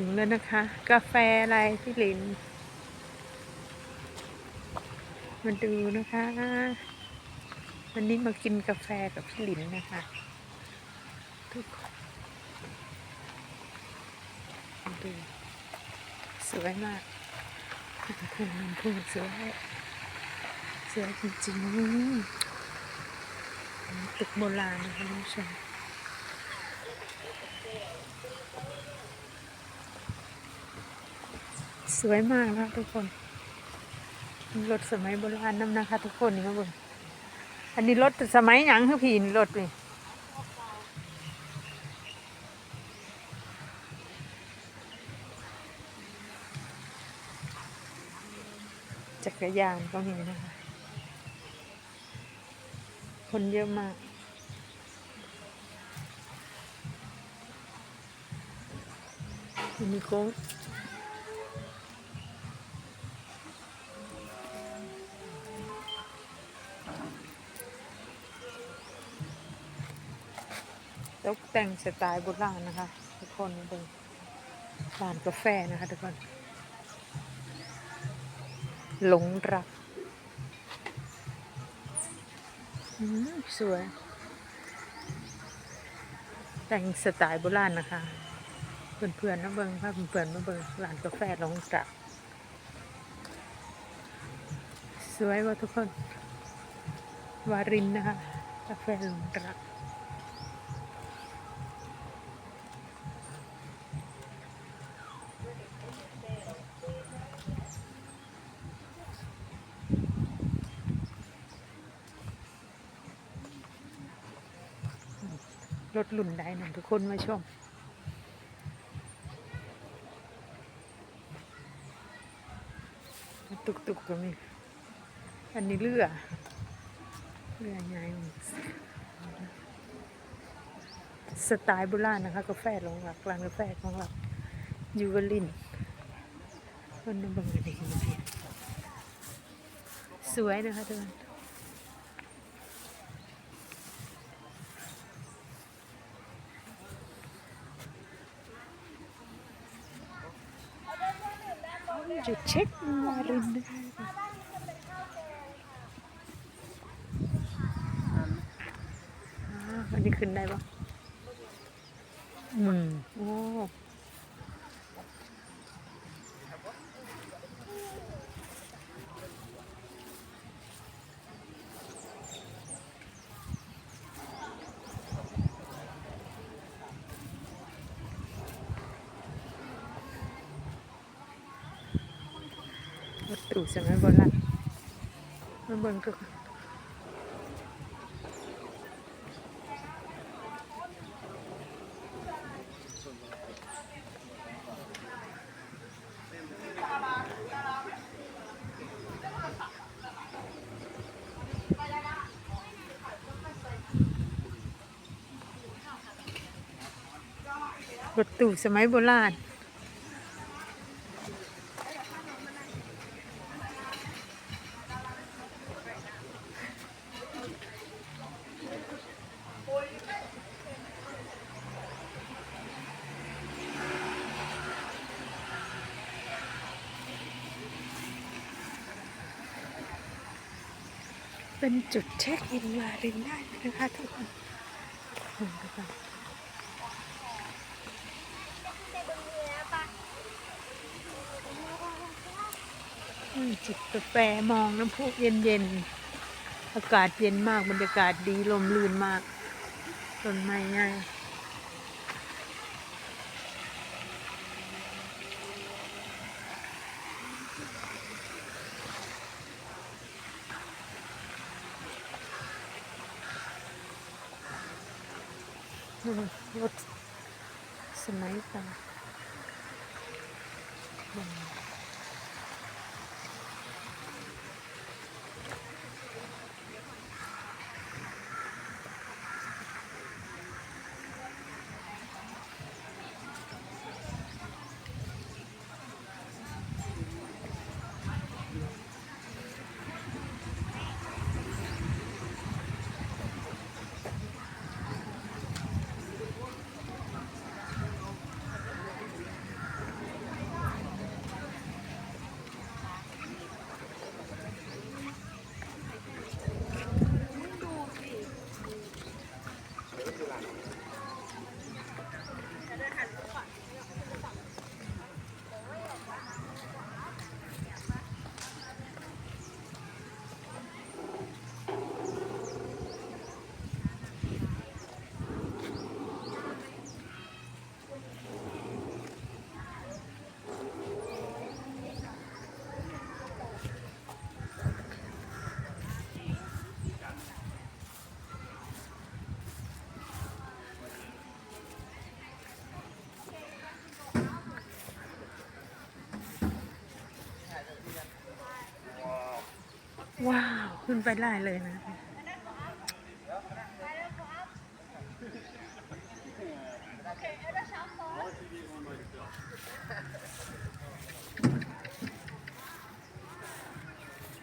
ถึงแล้วนะคะ กาแฟอะไรพี่ลิน มาดูนะคะ วันนี้มากินกาแฟกับพี่ลินนะคะทุกคนดูสวยมากมันพูดมันพูดสวยสวยจริงๆตึกโบราณนะคะท่านผู้ชม สวยมากนะทุกคนรถสมัยโบราณน้ำนะคะ ทุกคนนี่ครับผมอันนี้รถสมัยหยังคือผีนรถนี่จักรยานก็มีนะคะ คนเยอะมากมีโค้ง ตกแต่งสไตล์โบราณนะคะ ทุกคนดูร้านกาแฟนะคะทุกคนหลงรักอืมสวย แต่งสไตล์โบราณนะคะ เพื่อนๆนะเบิงพาเพื่อนๆมาเบิงร้านกาแฟหลงรัก สวยว่าทุกคน วารินนะคะกาแฟหลงรัก รถหลุ่นได้นะทุกคนมาชมตุกตุกก็มีอันนี้เรือเรือใหญ่สไตล์โบราณนะคะกาแฟหลงหลักร้านกาแฟของเรายูเวลินคนนึงบังกันดีสวยนะคะทุกคน จุดเช็ควารินนะคะอ่าอันนี้ขึ้นได้ปะอืมโอ้ วัตถุสมัยโบราณมาเบิ่งทุกคนรถตู้สมัยโบราณ เป็นจุดเช็คอินมารินได้นะคะทุกคนเห็นทุกคนจิบกาแฟมองน้ำพุเย็นๆ อากาศเย็นมากบรรยากาศดีลมลื่นมากต้นไม้ง่าย อืมร ว้าว ขึ้นไปได้เลยนะ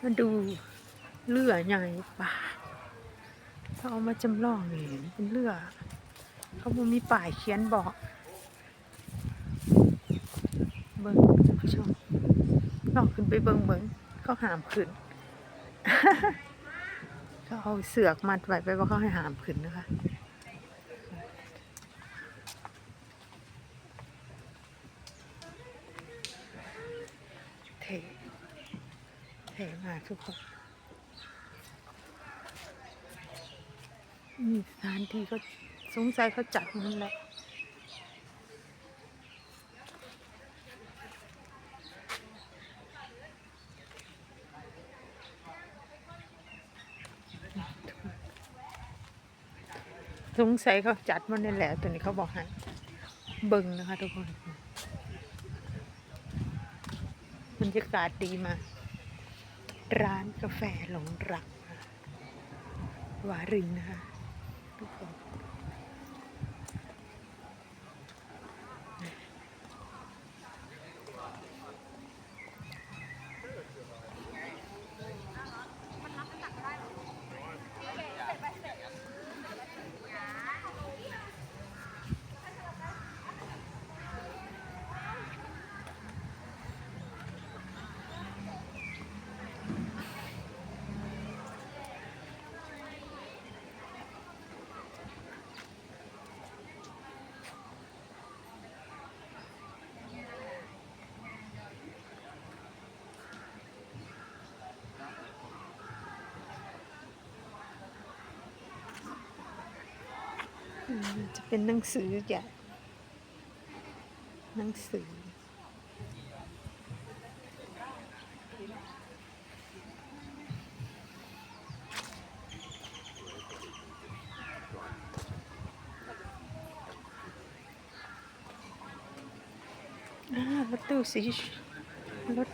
มาดูเรือใหญ่ป่าเขาเอามาจำลองนี่เป็นเรือเขาบ่มีป้ายเขียนบอก เบิ้งท่านผู้ชมลองขึ้นไปเบิ้งเบิ้งเขาหามขึ้น เขาเอาเสือกมัดไว้ไปว่าเขาให้หามขึ้นนะคะเท่เท่มากทุกคนนี่สถานที่เขาสงสัยเขาจัดมันแหละ สงสัยเขาจัดมันนี่แหละตัวนี้เขาบอกให้เบิ่งนะคะทุกคนบรรยากาศดีมากร้านกาแฟหลงรักวารินนะคะทุกคน จะเป็นหนังสือใหญ่หนังสือรถตู้สีรถ